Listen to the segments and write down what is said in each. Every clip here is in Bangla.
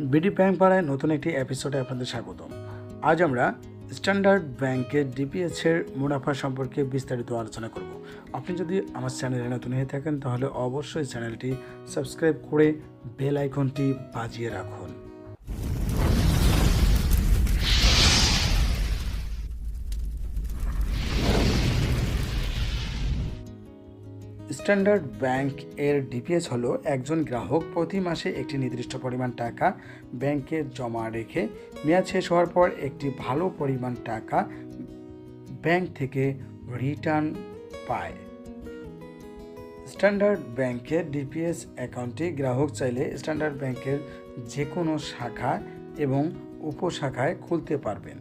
বিডি ব্যাংক পাড়ায় নতুন একটি এপিসোডে আপনাদের স্বাগতম। আজ আমরা স্ট্যান্ডার্ড ব্যাংকের ডিপিএসের মুনাফা সম্পর্কে বিস্তারিত আলোচনা করব। আপনি যদি আমার চ্যানেলে নতুন হয়ে থাকেন, তাহলে অবশ্যই চ্যানেলটি সাবস্ক্রাইব করে বেল আইকনটি বাজিয়ে রাখুন। স্ট্যান্ডার্ড ব্যাংক এর ডিপিএস হলো একজন গ্রাহক প্রতি মাসে একটি নির্দিষ্ট পরিমাণ টাকা ব্যাংকে জমা রেখে মেয়াদ শেষ হওয়ার পর একটি ভালো পরিমাণ টাকা ব্যাংক থেকে রিটার্ন পায়। স্ট্যান্ডার্ড ব্যাংকের ডিপিএস অ্যাকাউন্টটি গ্রাহক চাইলে স্ট্যান্ডার্ড ব্যাংকের যে কোনো শাখা এবং উপশাখায় খুলতে পারবেন।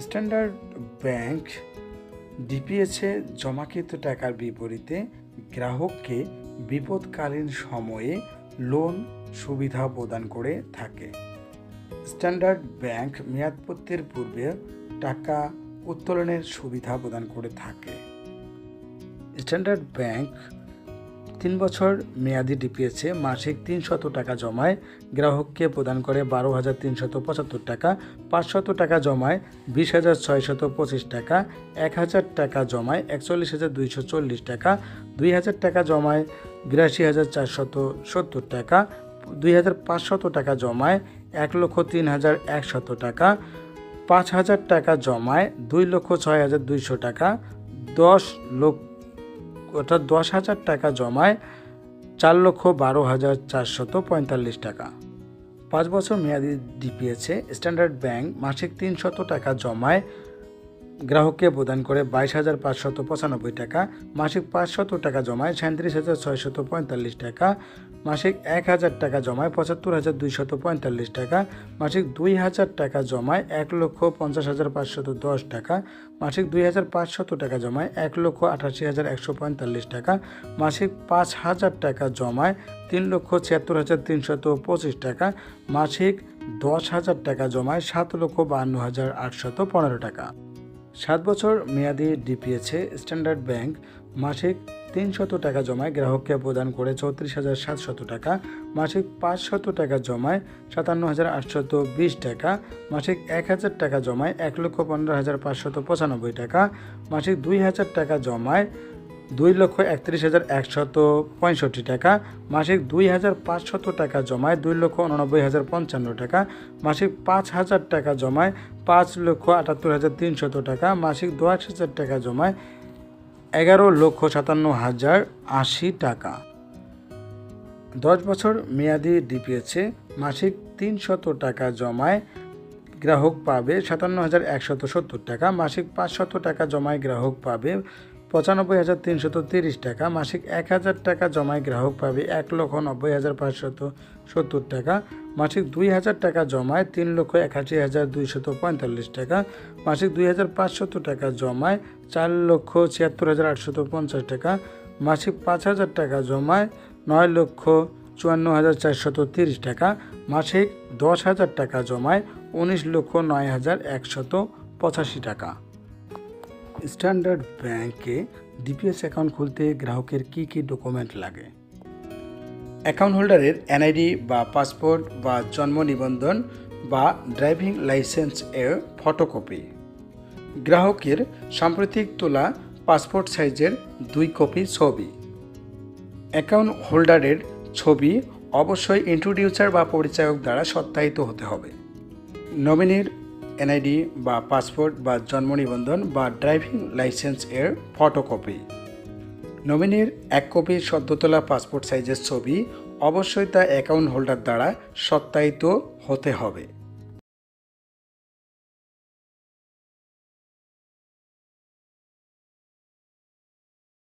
স্ট্যান্ডার্ড ব্যাংক ডিপিএসে জমাকৃত টাকার বিপরীতে গ্রাহককে বিপদকালীন সময়ে লোন সুবিধা প্রদান করে থাকে। স্ট্যান্ডার্ড ব্যাংক মেয়াদপত্তির পূর্বে টাকা উত্তোলনের সুবিধা প্রদান করে থাকে। স্ট্যান্ডার্ড ব্যাংক তিন বছর মেয়াদি ডিপিএসে মাসিক তিনশত টাকা জমায়, গ্রাহককে প্রদান করে বারো হাজার তিনশত পঁচাত্তর টাকা, পাঁচশত টাকা জমায় বিশ হাজার ছয়শত পঁচিশ টাকা, এক হাজার টাকা জমায় একচল্লিশ হাজার দুইশো চল্লিশ টাকা, দুই হাজার টাকা জমায় বিরাশি হাজার চারশত সত্তর টাকা, দুই হাজার পাঁচশত টাকা জমায় এক লক্ষ তিন হাজার একশত টাকা, পাঁচ হাজার টাকা জমায় দুই লক্ষ ছয় হাজার দুইশো টাকা, দশ লক্ষ অর্থাৎ দশ হাজার টাকা জমায় চার লক্ষ বারো হাজার চারশত পঁয়তাল্লিশ টাকা। পাঁচ বছর মেয়াদি ডিপিএসে স্ট্যান্ডার্ড ব্যাংক মাসিক তিনশত টাকা জমায় গ্রাহককে প্রদান করে বাইশ হাজার পাঁচশত পঁচানব্বই টাকা, মাসিক পাঁচশত টাকা জমায় সাঁত্রিশ হাজার ছয়শত পঁয়তাল্লিশ টাকা, মাসিক এক হাজার টাকা জমায় পঁচাত্তর হাজার দুইশত পঁয়তাল্লিশ টাকা, মাসিক দুই হাজার টাকা জমায় এক লক্ষ পঞ্চাশ হাজার পাঁচশত দশ টাকা, মাসিক দুই হাজার পাঁচশত টাকা জমায় এক লক্ষ আঠাশি হাজার একশো পঁয়তাল্লিশ টাকা, মাসিক পাঁচ হাজার টাকা জমায় তিন লক্ষ ছিয়াত্তর হাজার তিনশত পঁচিশ টাকা, মাসিক দশ হাজার টাকা জমায় সাত লক্ষ বাহান্ন হাজার আটশত পনেরো টাকা। সাত বছর মেয়াদি ডিপিএসে স্ট্যান্ডার্ড ব্যাংক মাসিক তিনশত টাকা জমায়, গ্রাহককে প্রদান করে চৌত্রিশ হাজার সাতশত টাকা মাসিক পাঁচশত টাকা জমায় সাতান্ন হাজার আটশত বিশ টাকা মাসিক এক হাজার টাকা জমায় এক লক্ষ পনেরো হাজার পাঁচশত পঁচানব্বই টাকা মাসিক দুই হাজার টাকা জমায় দুই লক্ষ একত্রিশ হাজার একশত পঁয়ষট্টি টাকা, মাসিক দুই হাজার পাঁচশত টাকা জমায় দুই লক্ষ উননব্বই হাজার পঞ্চান্ন টাকা, মাসিক পাঁচ হাজার টাকা জমায় পাঁচ লক্ষ আটাত্তর হাজার তিনশত টাকা, মাসিক দশ হাজার টাকা জমায় এগারো লক্ষ সাতান্ন হাজার আশি টাকা। দশ বছর মেয়াদি ডিপিএসে মাসিক তিনশত টাকা জমায় গ্রাহক পাবে সাতান্ন হাজার একশত সত্তর টাকা, মাসিক পাঁচশত টাকা জমায় গ্রাহক পাবে পঁচানব্বই হাজার তিনশত তিরিশ টাকা, মাসিক এক হাজার টাকা জমায় গ্রাহক পাবে এক লক্ষ নব্বই হাজার পাঁচশত সত্তর টাকা, মাসিক দুই হাজার টাকা জমায় তিন লক্ষ একাশি হাজার দুইশত পঁয়তাল্লিশ টাকা, মাসিক দুই হাজার পাঁচশত টাকা জমায় চার লক্ষ ছিয়াত্তর হাজার আটশত পঞ্চাশ টাকা, মাসিক পাঁচ হাজার টাকা জমায় নয় লক্ষ চুয়ান্ন হাজার চারশত তিরিশ টাকা, মাসিক দশ হাজার টাকা জমায় উনিশ লক্ষ নয় হাজার একশত পঁচাশি টাকা। স্ট্যান্ডার্ড ব্যাংকে ডিপিএস অ্যাকাউন্ট খুলতে গ্রাহকের কি কি ডকুমেন্ট লাগে? অ্যাকাউন্ট হোল্ডারের এনআইডি বা পাসপোর্ট বা জন্ম নিবন্ধন বা ড্রাইভিং লাইসেন্স এর ফটোকপি। গ্রাহকের সাম্প্রতিক তোলা পাসপোর্ট সাইজের দুই কপি ছবি। অ্যাকাউন্ট হোল্ডারের ছবি অবশ্যই ইন্ট্রোডিউসার বা পরিচায়ক দ্বারা সত্যায়িত হতে হবে। নমিনির এনআইডি বা পাসপোর্ট বা জন্ম নিবন্ধন বা ড্রাইভিং লাইসেন্স এর ফটোকপি। নমিনির এক কপি সদ্যতলা পাসপোর্ট সাইজের ছবি অবশ্যই তা অ্যাকাউন্ট হোল্ডার দ্বারা সত্যায়িত হতে হবে।